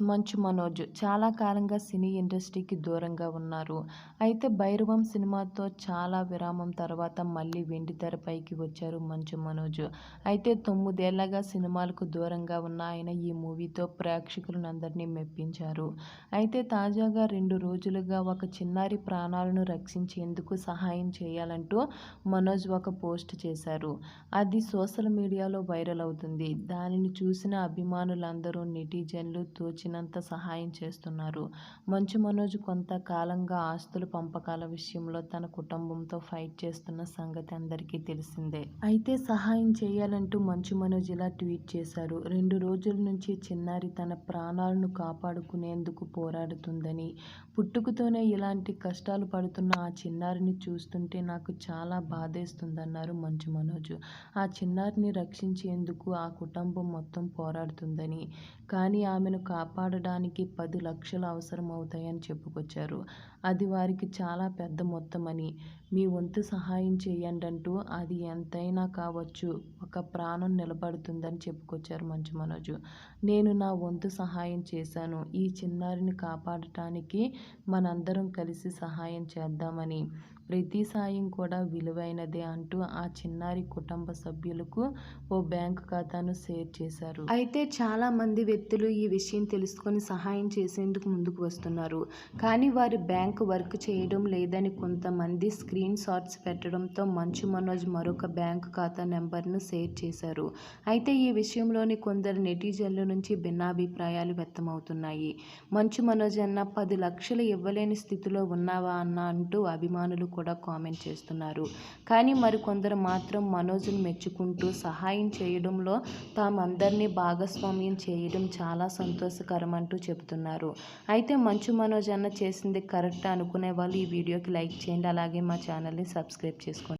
మంచు మనోజ్ చాలా కాలంగా సినీ ఇండస్ట్రీకి దూరంగా ఉన్నారు. అయితే భైరవం సినిమాతో చాలా విరామం తర్వాత మళ్ళీ వెండితెరపైకి వచ్చారు మంచు మనోజ్. అయితే తొమ్మిదేళ్ళగా సినిమాలకు దూరంగా ఉన్న ఆయన ఈ మూవీతో ప్రేక్షకులను అందరినీ మెప్పించారు. అయితే తాజాగా రెండు రోజులుగా ఒక చిన్నారి ప్రాణాలను రక్షించేందుకు సహాయం చేయాలంటూ మనోజ్ ఒక పోస్ట్ చేశారు. అది సోషల్ మీడియాలో వైరల్ అవుతుంది. దానిని చూసిన అభిమానులందరూ నెటిజన్లు తోచి తోచినంత సహాయం చేస్తున్నారు. మంచు మనోజ్ కొంతకాలంగా ఆస్తుల పంపకాల విషయంలో తన కుటుంబంతో ఫైట్ చేస్తున్న సంగతి అందరికీ తెలిసిందే. అయితే సహాయం చేయాలంటూ మంచు మనోజ్ ఇలా ట్వీట్ చేశారు. రెండు రోజుల నుంచి చిన్నారి తన ప్రాణాలను కాపాడుకునేందుకు పోరాడుతుందని. పుట్టుకతోనే ఇలాంటి కష్టాలు పడుతున్న ఆ చిన్నారిని చూస్తుంటే నాకు చాలా బాధేస్తుందన్నారు మంచు మనోజ్. ఆ చిన్నారిని రక్షించేందుకు ఆ కుటుంబం మొత్తం పోరాడుతుందని. కానీ ఆమెను కాపాడడానికి పది లక్షలు అవసరమవుతాయని చెప్పుకొచ్చారు. అది వారికి చాలా పెద్ద మొత్తమని. మీ వంతు సహాయం చేయండంటూ అది ఎంతైనా కావచ్చు. ఒక ప్రాణం నిలబడుతుందని చెప్పుకొచ్చారు మంచు మనోజు. నేను నా వంతు సహాయం చేశాను. ఈ చిన్నారిని కాపాడటానికి మనందరం కలిసి సహాయం చేద్దామని. ప్రతి సాయం కూడా విలువైనదే అంటూ ఆ చిన్నారి కుటుంబ సభ్యులకు ఓ బ్యాంకు ఖాతాను షేర్ చేశారు. అయితే చాలా మంది వ్యక్తులు ఈ విషయం తెలుసుకొని సహాయం చేసేందుకు ముందుకు వస్తున్నారు. కానీ వారు బ్యాంకు వర్క్ చేయడం లేదని కొంతమంది స్క్రీన్ షాట్స్ పెట్టడంతో మంచు మనోజ్ మరొక బ్యాంకు ఖాతా నెంబర్ను షేర్ చేశారు. అయితే ఈ విషయంలోని కొందరు నెటిజన్ల నుంచి భిన్నాభిప్రాయాలు వ్యక్తమవుతున్నాయి. మంచు మనోజ్ అన్న పది లక్షలు ఇవ్వలేని స్థితిలో ఉన్నావా అన్న అంటూ అభిమానులు కూడా కామెంట్ చేస్తున్నారు. కానీ మరికొందరు మాత్రం మనోజ్ను మెచ్చుకుంటూ సహాయం చేయడంలో తామందరినీ భాగస్వామ్యం చేయడం చాలా సంతోషకరం. అంటూ చెబుతున్నారు. అయితే మంచు మనోజ్ అన్న చేసింది కరెక్ట్ అనుకునే వాళ్ళు ఈ వీడియోకి లైక్ చేయండి. అలాగే మా ఛానల్ని సబ్స్క్రైబ్ చేసుకోండి.